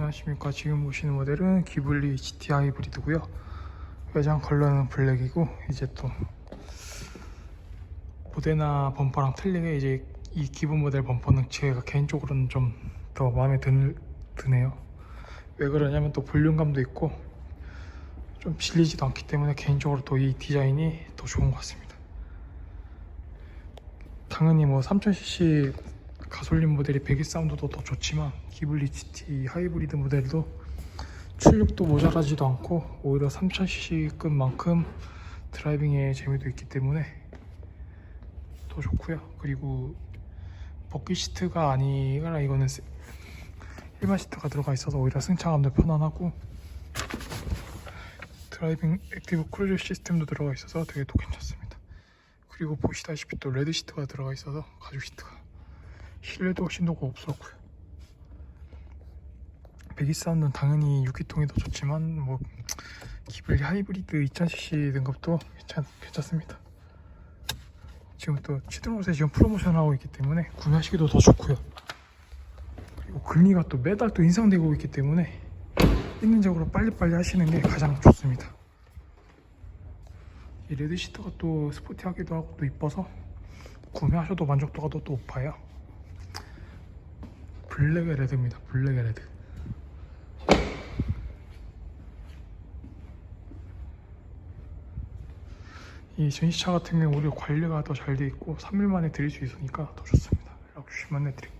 안녕하십니까. 지금 보시는 모델은 기블리 GT 하이브리드고요. 외장 컬러는 블랙이고 이제 또 모데나 범퍼랑 틀리게 이제 이 기본 모델 범퍼는 제가 개인적으로는 좀 더 마음에 드, 드네요. 왜 그러냐면 또 볼륨감도 있고 좀 질리지도 않기 때문에 개인적으로 또 이 디자인이 더 좋은 것 같습니다. 당연히 뭐 3000cc 가솔린 모델이 배기 사운드도 더 좋지만 기블리 GT 하이브리드 모델도 출력도 모자라지도 않고 오히려 3000cc급만큼 드라이빙의 재미도 있기 때문에 더 좋고요. 그리고 버킷 시트가 아니라 이거는 세- 일반 시트가 들어가 있어서 오히려 승차감도 편안하고 드라이빙 액티브 크루즈 시스템도 들어가 있어서 되게 또 괜찮습니다. 그리고 보시다시피 또 레드 시트가 들어가 있어서 가죽 시트가 실내도 신도가 없었고요. 배기 사운드는 당연히 6기통이 더 좋지만 뭐 기블리 하이브리드 2000cc 등급도 괜찮, 괜찮습니다. 지금 또 치드롯에 지금 프로모션 하고 있기 때문에 구매하시기도 더 좋고요. 그리고 글리가 또 매달 또 인상되고 있기 때문에 있는적으로 빨리빨리 하시는 게 가장 좋습니다. 이 레드 시트가 또 스포티하기도 하고 또 이뻐서 구매하셔도 만족도가 더 높아요. 블랙의 레드입니다. 블랙의 레드. 이 전시차 같은 경우 오히려 관리가 더 잘 돼 있고 3일 만에 드릴 수 있으니까 더 좋습니다. 연락 주시면 안내드릴게요.